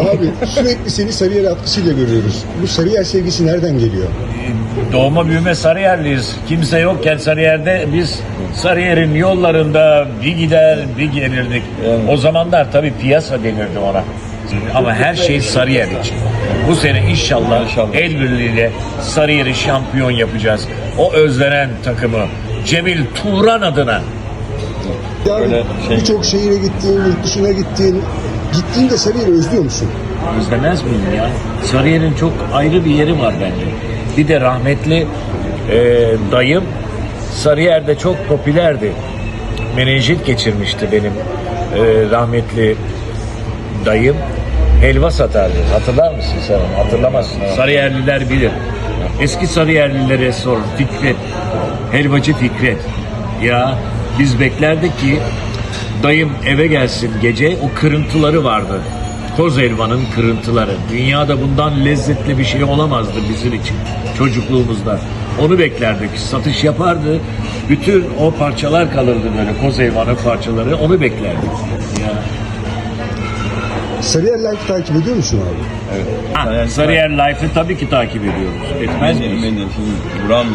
Abi sürekli seni Sarıyer atkısıyla görüyoruz. Bu Sarıyer sevgisi nereden geliyor? Doğma büyüme Sarıyerliyiz. Kimse yokken Sarıyer'de biz Sarıyer'in yollarında bir gider bir gelirdik. O zamanlar tabii piyasa denirdi ona. Ama her şey Sarıyer için. Bu sene inşallah, İnşallah. el birliğiyle Sarıyer'i şampiyon yapacağız. O özlenen takımı Cemil Turan adına Yani şey- birçok şehire gittin, yurt dışına gittin. Gittiğinde Sarıyer'i özlüyor musun? Özlemez miyim ya? Sarıyer'in çok ayrı bir yeri var bence. Bir de rahmetli e, dayım Sarıyer'de çok popülerdi. Menenjit geçirmişti benim e, rahmetli dayım. Helva satardı. Hatırlar mısın sen onu? Hatırlamazsın. Sarıyerliler bilir. Eski Sarıyerlilere sor. Fikret. Helvacı Fikret. Ya biz beklerdik ki dayım eve gelsin gece o kırıntıları vardı. Koz elvanın kırıntıları. Dünyada bundan lezzetli bir şey olamazdı bizim için çocukluğumuzda. Onu beklerdik. Satış yapardı. Bütün o parçalar kalırdı böyle koz elvanın parçaları. Onu beklerdik. Ya. Sarıyer Life takip ediyor musun abi? Evet. Ha, Sarıyer Life'ı tabii ki takip ediyoruz. Etmez miyiz? Buran